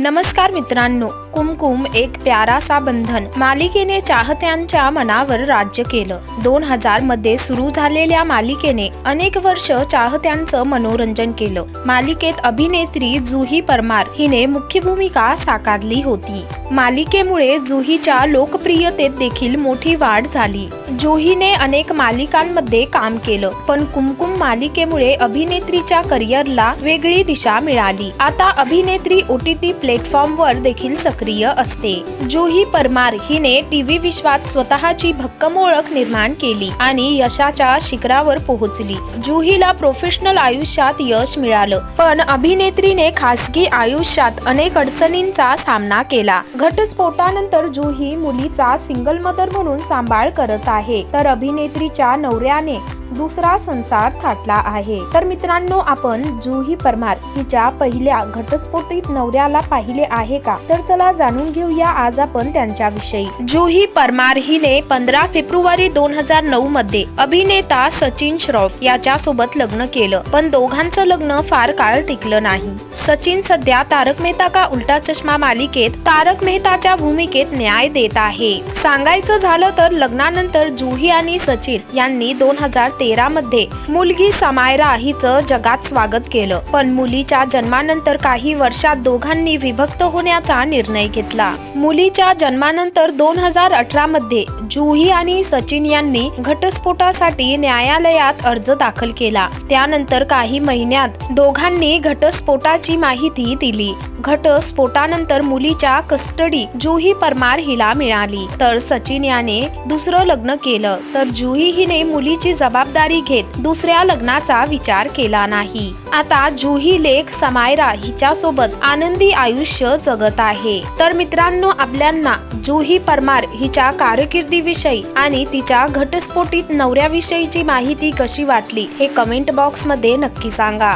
नमस्कार मित्रांनो. कुमकुम एक प्यारासा बंधन. मालिकेने चाहत्यांच्या मनावर राज्य केलं. दोन हजारमध्ये सुरू झालेल्या मालिकेने अनेक वर्ष चाहत्यांचं मनोरंजन केलं. मालिकेत अभिनेत्री जुही परमार हिने मुख्य भूमिका साकारली होती. मालिकेमुळे जुहीच्या लोकप्रियतेत देखील मोठी वाढ झाली. जुहीने अनेक मालिकांमध्ये काम केलं पण कुमकुम मालिकेमुळे अभिनेत्रीच्या करिअरला वेगळी दिशा मिळाली. आता अभिनेत्री ओ टी टी प्लॅटफॉर्मवर देखील सक्रिय सक्रिय असते. जुही परमार हिने टीव्ही विश्वात स्वतःची भक्कम ओळख निर्माण केली आणि यशाच्या शिखरावर पोहोचली. जुहीला प्रोफेशनल आयुष्यात यश मिळालं पण अभिनेत्रीने खासगी आयुष्यात अनेक अडचणींचा सामना केला. घटस्फोटानंतर जुही मुलीचा सिंगल मदर म्हणून सांभाळ करत आहे. तर अभिनेत्रीच्या नवऱ्याने दुसरा संसार थाटला आहे. तर मित्रांनो आपण जुही परमार हिच्या पहिल्या घटस्फोटीत नवऱ्याला पाहिले आहे का? तर चला जाणून घेऊया आज आपण त्यांच्याविषयी. जुही परमार हिने पंधरा फेब्रुवारी दोन हजार नऊ मध्ये अभिनेता सचिन श्रॉफ याच्या सोबत लग्न केलं. पण दोघांचं लग्न फार काळ टिकलं नाही. सचिन सध्या तारक मेहता का उलटा चष्मा मालिकेत तारक मेहताच्या भूमिकेत न्याय देत आहे. सांगायचं झालं तर लग्नानंतर जुही आणि सचिन यांनी दोन हजार तेरा मध्ये. मुलगी समायरा हिचं जगात स्वागत केलं पण मुलीच्या जन्मानंतर काही वर्षात दोघांनी विभक्त होण्याचा निर्णय घेतला. मुलीच्या जन्मानंतर दोन हजार अठरा मध्ये जुही आणि सचिन यांनी घटस्फोटासाठी न्यायालयात अर्ज दाखल केला. त्यानंतर काही महिन्यात दोघांनी घटस्फोटाची माहिती दिली. घटस्फोटानंतर मुलीच्या कस्टडी जुही परमार हिला मिळाली. तर सचिन याने दुसरं लग्न केलं. तर जुही हिने मुलीची जबाबदारी घेत दुसऱ्या लग्नाचा विचार केला नाही. आता जुही लेख समायरा हिच्या सोबत आनंदी आयुष्य जगत आहे. तर मित्रांनो आपल्यांना जुही परमार हिच्या कारकिर्दीविषयी आणि तिच्या घटस्फोटीत नवऱ्याविषयीची माहिती कशी वाटली हे कमेंट बॉक्समध्ये नक्की सांगा.